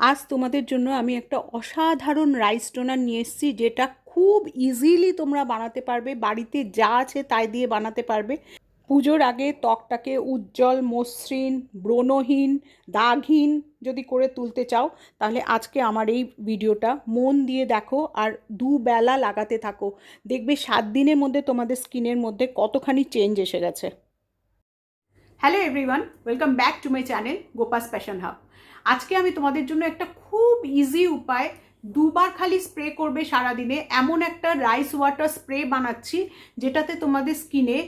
আজ তোমাদের জন্য আমি একটা অসাধারণ রাইস টোনার নিয়ে এসেছি, যেটা খুব ইজিলি তোমরা বানাতে পারবে, বাড়িতে যা আছে তাই দিয়ে বানাতে পারবে। পুজোর আগে ত্বকটাকে উজ্জ্বল, মসৃণ, ব্রণহীন, দাগহীন যদি করে তুলতে চাও, তাহলে আজকে আমার এই ভিডিওটা মন দিয়ে দেখো আর দুবেলা লাগাতে থাকো। দেখবে সাত দিনের মধ্যে তোমাদের স্কিনের মধ্যে কতখানি চেঞ্জ এসে গেছে। Hello everyone welcome back to my channel গোপাস passion hub আজকে আমি তোমাদের জন্য একটা খুব ইজি উপায় দুবার খালি স্প্রে করবে সারাদিনে। এমন একটা রাইস ওয়াটার স্প্রে বানাচ্ছি, যেটাতে তোমাদের স্কিনে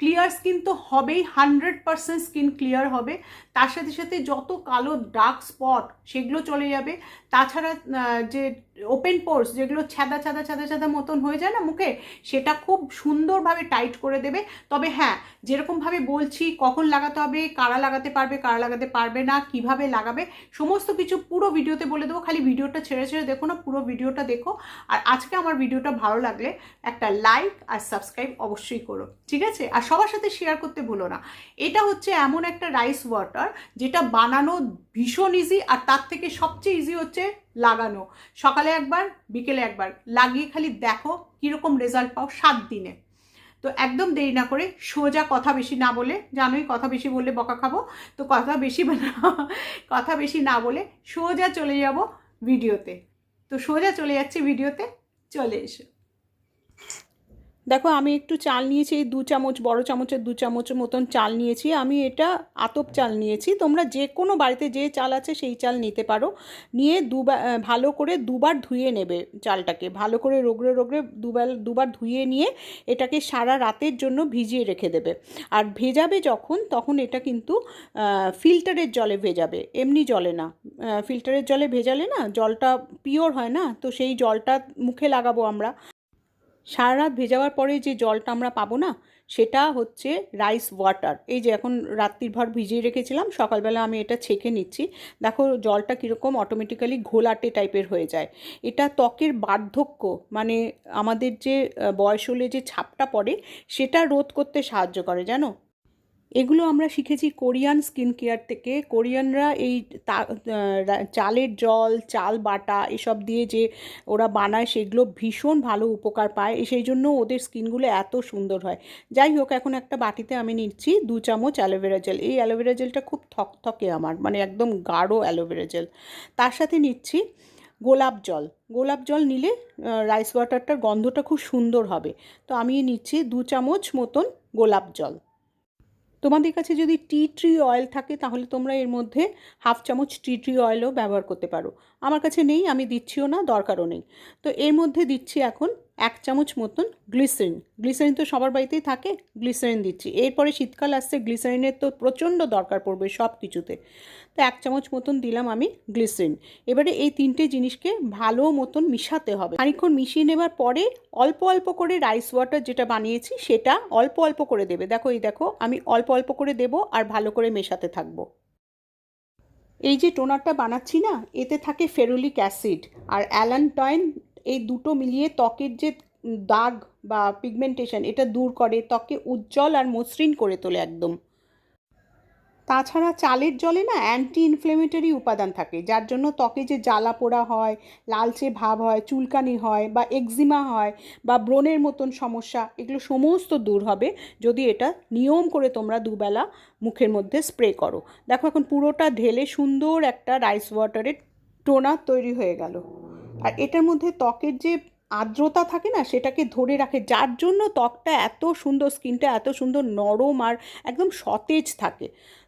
ক্লিয়ার স্কিন তো হবেই হান্ড্রেড পারসেন্ট স্কিন ক্লিয়ার হবে। তার সাথে সাথে যত কালো ডার্ক স্পট সেগুলো চলে যাবে। তাছাড়া যে ওপেন পোর্স যেগুলো ছাদা ছাদা ছাদা ছাদা মতন হয়ে যায় না মুখে, সেটা খুব সুন্দরভাবে টাইট করে দেবে। তবে হ্যাঁ যেরকমভাবে বলছি, কখন লাগাতে হবে, কারা লাগাতে পারবে, কারা লাগাতে পারবে না, কীভাবে লাগাবে, সমস্ত কিছু পুরো ভিডিওতে বলে দেবো। খালি ভিডিওটা ছেড়ে ছেড়ে দেখো না, পুরো ভিডিওটা দেখো। আর আজকে আমার ভিডিওটা ভালো লাগলে একটা লাইক আর সাবস্ক্রাইব অবশ্যই করো, ঠিক আছে? আর সবার সাথে শেয়ার করতে ভুলো না। এটা হচ্ছে এমন একটা রাইস ওয়াটার যেটা বানানো ভীষণ ইজি আর তার থেকে সবচেয়ে ইজি হচ্ছে লাগানো। সকালে একবার, বিকেলে একবার। লাগিয়ে খালি দেখো কীরকম রেজাল্ট পাও সাত দিনে। তো একদম দেরি না করে সোজা কথা বেশি না বলে, জানোই কথা বেশি বললে বকা খাব। তো কথা বেশি কথা বেশি না বলে সোজা চলে যাব ভিডিওতে তো। সোজা চলে যাচ্ছি ভিডিওতে চলে এসো। দেখো, আমি একটু চাল নিয়েছি, এই দু চামচ, বড় চামচের দু চামচের মতন চাল নিয়েছি। আমি এটা আতপ চাল নিয়েছি। তোমরা যে কোনো বাড়িতে যে চাল আছে সেই চাল নিতে পারো। নিয়ে দুবার ভালো করে দুবার ধুয়ে নেবে চালটাকে। ভালো করে রোগড়ে রোগড়ে দুবার দুবার ধুয়ে নিয়ে এটাকে সারা রাতের জন্য ভিজিয়ে রেখে দেবে। আর ভেজাবে যখন, তখন এটা কিন্তু ফিল্টারের জলে ভেজাবে। এমনি জলে না। ফিল্টারের জলে ভেজালে না, জলটা পিওর হয় না, তো সেই জলটা মুখে লাগাবো আমরা। সারা রাত ভেজাবার পরে যে জলটা আমরা পাবো না, সেটা হচ্ছে রাইস ওয়াটার এই যে এখন রাত্রির ভর ভিজিয়ে রেখেছিলাম, সকালবেলা আমি এটা ছেঁকে নিচ্ছি। দেখো জলটা কীরকম অটোমেটিক্যালি ঘোলাটে টাইপের হয়ে যায়। এটা ত্বকের বার্ধক্য মানে আমাদের যে বয়স হলে যে ছাপটা পড়ে, সেটা রোধ করতে সাহায্য করে, জানো? এগুলো আমরা শিখেছি কোরিয়ান স্কিন কেয়ার থেকে। কোরিয়ানরা এই চালের জল, চাল বাটা এসব দিয়ে যে ওরা বানায়, সেগুলো ভীষণ ভালো উপকার পায়। সেই জন্য ওদের স্কিনগুলো এত সুন্দর হয়। যাই হোক, এখন একটা বাটিতে আমি নিচ্ছি দু চামচ অ্যালোভেরা জেল। এই অ্যালোভেরা জেলটা খুব থকথকে আমার মানে একদম গাঢ় অ্যালোভেরা জেল। তার সাথে নিচ্ছি গোলাপ জল। গোলাপ জল নিলে রাইস ওয়াটারটার গন্ধটা খুব সুন্দর হবে। তো আমি নিচ্ছি দু চামচ মতন গোলাপ জল। তোমাদের কাছে যদি টি ট্রি অয়েল থাকে, তাহলে তোমরা এর মধ্যে হাফ চামচ টি ট্রি অয়েলও ব্যবহার করতে পারো। আমার কাছে নেই, আমি দিচ্ছিও না, দরকারও নেই। তো এর মধ্যে দিচ্ছি এখন এক চামচ মতন গ্লিসারিন। গ্লিসারিন তো সবার বাড়িতেই থাকে, গ্লিসারিন দিচ্ছি। এরপরে শীতকাল আসছে, গ্লিসারিনের তো প্রচণ্ড দরকার পড়বে সব কিছুতে। তো এক চামচ মতন দিলাম আমি গ্লিসারিন। এবারে এই তিনটে জিনিসকে ভালো মতন মিশাতে হবে। খানিক্ষণ মিশিয়ে নেবার পরে অল্প অল্প করে রাইস ওয়াটার যেটা বানিয়েছি, সেটা অল্প অল্প করে দেবে। দেখো, এই দেখো, আমি অল্প অল্প করে দেব আর ভালো করে মেশাতে থাকব। এই যে টোনারটা বানাচ্ছি না, এতে থাকে ফেরুলিক অ্যাসিড আর অ্যালান্টয়েন এই দুটো মিলিয়ে ত্বকের যে দাগ বা পিগমেন্টেশন এটা দূর করে, ত্বককে উজ্জ্বল আর মসৃণ করে তোলে একদম। তাছাড়া চালের জলে না অ্যান্টি ইনফ্লেমেটরি উপাদান থাকে, যার জন্য ত্বকে যে জ্বালা পোড়া হয়, লালচে ভাব হয়, চুলকানি হয় বা এক্সিমা হয় বা ব্রণের মতন সমস্যা, এগুলো সমস্ত দূর হবে যদি এটা নিয়ম করে তোমরা দুবেলা মুখের মধ্যে স্প্রে করো। দেখো এখন পুরোটা ঢেলে সুন্দর একটা রাইস ওয়াটারের টোনার তৈরি হয়ে গেল। আর এটার মধ্যে ত্বকের যে আর্দ্রতা থাকে না, সেটাকে ধরে রাখে। যার জন্য ত্বকটা এত সুন্দর, স্কিনটা এত সুন্দর, নরম আর একদম সতেজ থাকে।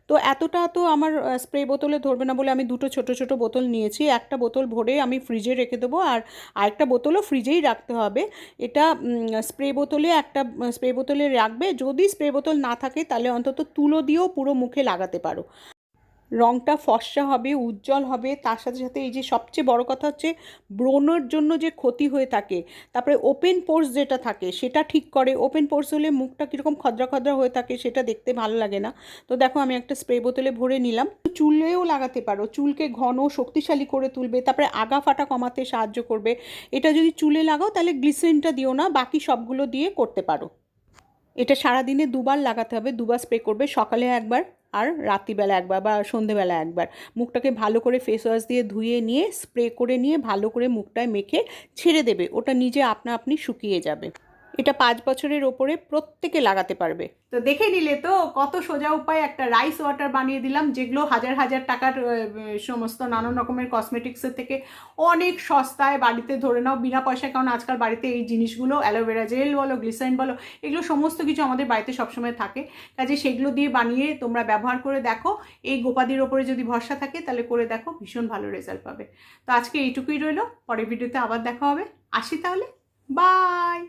তো এতটা তো আমার স্প্রে বোতলে ধরবে না বলে আমি দুটো ছোট ছোট বোতল নিয়েছি। একটা বোতল ভরে আমি ফ্রিজে রেখে দেবো আর আরেকটা বোতলও ফ্রিজেই রাখতে হবে। এটা স্প্রে বোতলে একটা স্প্রে বোতলে রাখবে। যদি স্প্রে বোতল না থাকে, তাহলে অন্তত তুলো দিয়েও পুরো মুখে লাগাতে পারো। রঙটা ফর্সা হবে, উজ্জ্বল হবে। তার সাথে সাথে এই যে সবচেয়ে বড় কথা হচ্ছে ব্রণের জন্য যে ক্ষতি হয়ে থাকে, তারপরে ওপেন পোর্স যেটা থাকে, সেটা ঠিক করে। ওপেন পোর্স হলে মুখটা কীরকম খদ্রা খদ্রা হয়ে থাকে, সেটা দেখতে ভালো লাগে না। তো দেখো, আমি একটা স্প্রে বোতলে ভরে নিলাম। চুলেও লাগাতে পারো। চুলকে ঘন, শক্তিশালী করে তুলবে। তারপরে আগা ফাটা কমাতে সাহায্য করবে। এটা যদি চুলে লাগাও, তাহলে গ্লিসারিনটা দিও না। বাকি সবগুলো দিয়ে করতে পারো। এটা সারাদিনে দুবার লাগাতে হবে, দুবার স্প্রে করবে। সকালে একবার। আর রাত্রিবেলা একবার বা সন্ধেবেলা একবার। মুখটাকে ভালো করে ফেস ওয়াশ দিয়ে ধুয়ে নিয়ে স্প্রে করে নিয়ে ভালো করে মুখটায় মেখে ছেড়ে দেবে। ওটা নিজে আপনা আপনি শুকিয়ে যাবে। এটা পাঁচ বছরের ওপরে প্রত্যেকে লাগাতে পারবে। তো দেখে নিলে তো কত সোজা উপায় একটা রাইস ওয়াটার বানিয়ে দিলাম, যেগুলো হাজার হাজার টাকার সমস্ত নানান রকমের কসমেটিক্সের থেকে অনেক সস্তায় বাড়িতে ধরে নাও, বিনা পয়সায়। কারণ আজকাল বাড়িতে এই জিনিসগুলো, অ্যালোভেরা জেল বলো গ্লিসাইন বলো, এগুলো সমস্ত কিছু আমাদের বাড়িতে সবসময় থাকে। কাজে সেগুলো দিয়ে বানিয়ে তোমরা ব্যবহার করে দেখো, এই গোপাদির ওপরে যদি ভরসা থাকে, তাহলে করে দেখো, ভীষণ ভালো রেজাল্ট পাবে। তো আজকে এইটুকুই রইল, পরের ভিডিওতে আবার দেখা হবে। আসি তাহলে বাই